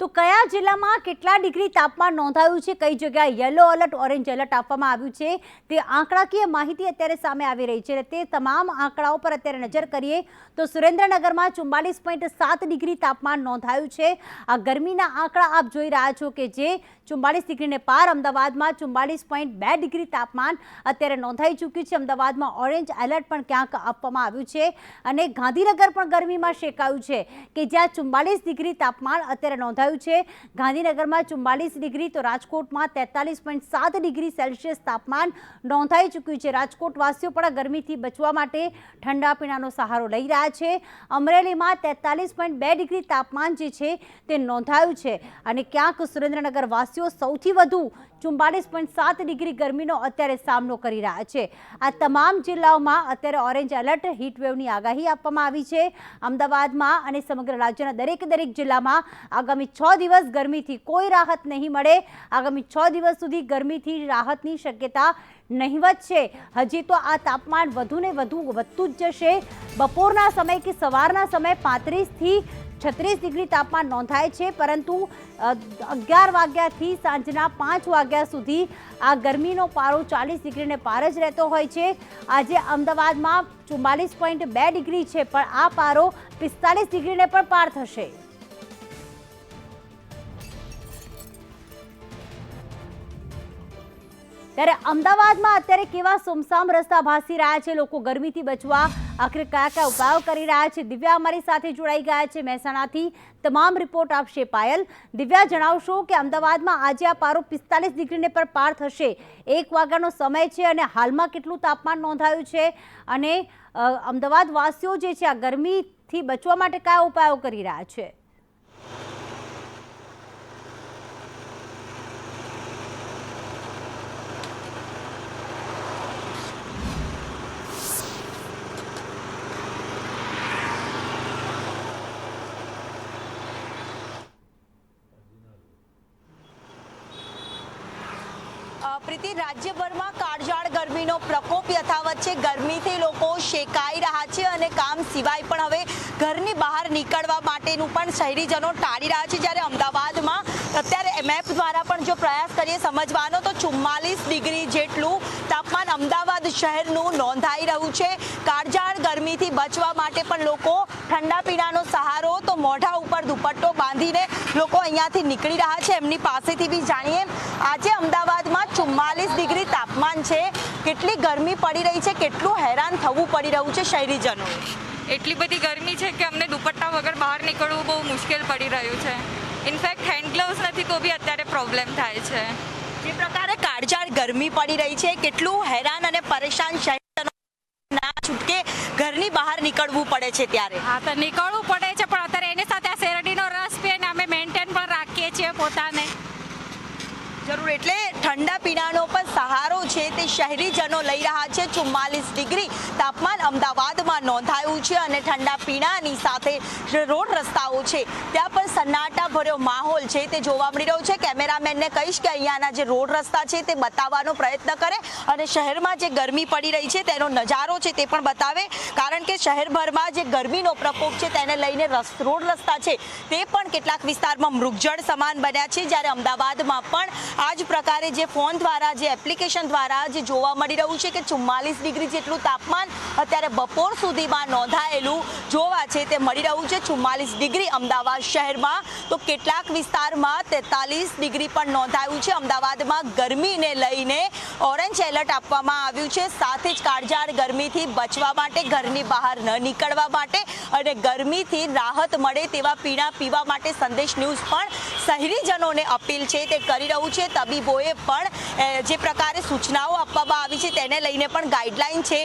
તો કયા જિલ્લામાં કેટલા ડિગ્રી તાપમાન નોંધાયું છે? કઈ જગ્યાએ યલો એલર્ટ, ઓરેન્જ એલર્ટ આપવામાં આવ્યું છે? તે આંકડાકીય માહિતી અત્યારે સામે આવી રહી છે તે તમામ આંકડાઓ પર અત્યારે નજર કરીએ તો સુરેન્દ્રનગરમાં ચુમ્માલીસ પોઈન્ટ સાત ડિગ્રી તાપમાન નોંધાયું છે. આ ગરમીના આંકડા આપ જોઈ રહ્યા છો કે જે ચુમ્માલીસ ડિગ્રીને પાર અમદાવાદમાં ચુમ્માલીસ પોઈન્ટ બે ડિગ્રી તાપમાન અત્યારે નોંધાઈ ચૂક્યું છે. અમદાવાદમાં ઓરેન્જ એલર્ટ પણ ક્યાંક આપવામાં આવ્યું છે અને ગાંધીનગર પણ ગરમીમાં શેકાયું છે કે જ્યાં ચુમ્માલીસ ડિગ્રી તાપમાન અત્યારે નોંધાયું છે. ગાંધીનગરમાં ચુમ્માલીસ ડિગ્રી તો રાજકોટમાં તેતાલીસ પોઈન્ટ સાત ડિગ્રી સેલ્સિયસ તાપમાન નોંધાઈ ચૂક્યું છે. રાજકોટવાસીઓ પણ ગરમીથી બચવા માટે ઠંડા પીણાનો સહારો લઈ રહ્યા છે. અમરેલીમાં તેતાલીસ પોઈન્ટ બે ડિગ્રી તાપમાન જે છે તે નોંધાયું છે. અને ક્યાંક સુરેન્દ્રનગર વાસીઓ સૌથી વધુ ચુમ્માલીસ પોઈન્ટ સાત ડિગ્રી ગરમીનો અત્યારે સામનો કરી રહ્યા છે. આ તમામ જિલ્લાઓમાં અત્યારે ઓરેન્જ એલર્ટ હીટવેવની આગાહી આપવામાં આવી છે. અમદાવાદમાં અને સમગ્ર રાજ્યના દરેક દરેક જિલ્લામાં આગામી છ દિવસ ગરમીથી કોઈ રાહત નહીં મળે. આગામી છ દિવસ સુધી ગરમીથી રાહતની શક્યતા નહીવત છે હજી તો આ તાપમાન વધુ ને વધુ વધતું જ જશે. બપોરના સમય કે સવારના સમય પાંત્રીસથી છત્રીસ ડિગ્રી તાપમાન નોંધાય છે, પરંતુ અગિયાર વાગ્યાથી સાંજના પાંચ વાગ્યા સુધી આ ગરમીનો પારો ચાલીસ ડિગ્રીને પાર જ રહેતો હોય છે. આજે અમદાવાદમાં ચુમ્માલીસ પોઈન્ટ બે ડિગ્રી છે, પણ આ પારો પિસ્તાલીસ ડિગ્રીને પણ પાર થશે. ત્યારે અમદાવાદમાં અત્યારે કેવા સુમસામ રસ્તા ભાસી રહ્યા છે, લોકો ગરમીથી બચવા આખરે કયા કયા ઉપાયો કરી રહ્યા છે? દિવ્યા અમારી સાથે જોડાઈ ગયા છે મહેસાણાથી. તમામ રિપોર્ટ આપશે પાયલ. દિવ્યા, જણાવશો કે અમદાવાદમાં આજે આ પારો પિસ્તાલીસ ડિગ્રીને પર પાર થશે. એક વાગ્યાનો સમય છે અને હાલમાં કેટલું તાપમાન નોંધાયું છે? અને અમદાવાદવાસીઓ અમદાવાદ વાસીઓ જે છે આ ગરમીથી બચવા માટે કયા ઉપાયો કરી રહ્યા છે? પ્રીતિ રાજ્યભરમાં કાળઝાળ ગરમીનો પ્રકોપ યથાવત છે. ગરમીથી લોકો શેકાઈ રહ્યા છે અને કામ સિવાય પણ હવે ઘરની બહાર નીકળવા માટેનું પણ શહેરીજનો ટાળી રહ્યા છે. જ્યારે અમદાવાદમાં અત્યારે મેપ દ્વારા પણ જો પ્રયાસ કરીએ સમજવાનો, તો ચુમ્માલીસ ડિગ્રી જેટલું તાપમાન અમદાવાદ શહેરનું નોંધાઈ રહ્યું છે. કાળઝાળ ગરમીથી બચવા માટે પણ લોકો ઠંડા પીણાનો સહારો મોઢા ઉપર દુપટ્ટો બાંધીને લોકો અહીંયાથી નીકળી રહ્યા છે. એમની પાસેથી બી જાણીએ. આજે અમદાવાદમાં ચુમ્માલીસ ડિગ્રી તાપમાન છે. કેટલી ગરમી પડી રહી છે? કેટલું હેરાન થવું પડી રહ્યું છે શહેરીજનો? એટલી બધી ગરમી છે કે અમને દુપટ્ટા વગર બહાર નીકળવું બહુ મુશ્કેલ પડી રહ્યું છે. ઇનફેક્ટ હેન્ડ ગ્લવ્સ નથી તો બી અત્યારે પ્રોબ્લેમ થાય છે. જે પ્રકારે કાળજાળ ગરમી પડી રહી છે કેટલું હેરાન અને પરેશાન શહેરીજનો ના છૂટકે ઘરની બહાર નીકળવું પડે છે ત્યારે. હા તો નીકળવું પડે છીએ પોતાને. જરૂર એટલે ઠંડા પીણાનો પણ સહારો છે તે શહેરીજનો લઈ રહ્યા છે. ચુમ્માલીસ ડિગ્રી તાપમાન અમદાવાદમાં નોંધાયું છે અને ઠંડા પીણાની સાથે રોડ રસ્તાઓ છે, ત્યાં પણ સન્નાટા ભર્યો માહોલ છે તે જોવા મળી રહ્યો છે. કેમેરામેનને કહીશ કે અહીંયાના જે રોડ રસ્તા છે તે બતાવવાનો પ્રયત્ન કરે અને શહેરમાં જે ગરમી પડી રહી છે તેનો નજારો છે તે પણ બતાવે. કારણ કે શહેરભરમાં જે ગરમીનો પ્રકોપ છે તેને લઈને રોડ રસ્તા છે તે પણ કેટલાક વિસ્તારમાં મૃગજળ સમાન બન્યા છે. જ્યારે અમદાવાદમાં પણ આ જ પ્રકારે જે ફોન દ્વારા, જે એપ્લિકેશન દ્વારા જે જોવા મળી રહ્યું છે કે ચુમ્માલીસ ડિગ્રી જેટલું તાપમાન અત્યારે બપોર સુધીમાં નોંધાયેલું જોવા છે તે મળી રહ્યું છે. ચુમ્માલીસ ડિગ્રી અમદાવાદ શહેરમાં. તો કેટલાક વિસ્તારમાં તેતાલીસ ડિગ્રી પણ નોંધાયું છે. અમદાવાદમાં ગરમીને લઈને ઓરેન્જ એલર્ટ આપવામાં આવ્યું છે. સાથે જ કાળઝાળ ગરમીથી બચવા માટે, ઘરની બહાર ન નીકળવા માટે અને ગરમીથી રાહત મળે તેવા પીણા પીવા માટે સંદેશ ન્યૂઝ પણ શહેરીજનોને અપીલ છે તે કરી રહ્યું છે. તબીબોએ પણ જે પ્રકારે સૂચનાઓ આપવામાં આવી છે તેને લઈને પણ ગાઈડલાઈન છે.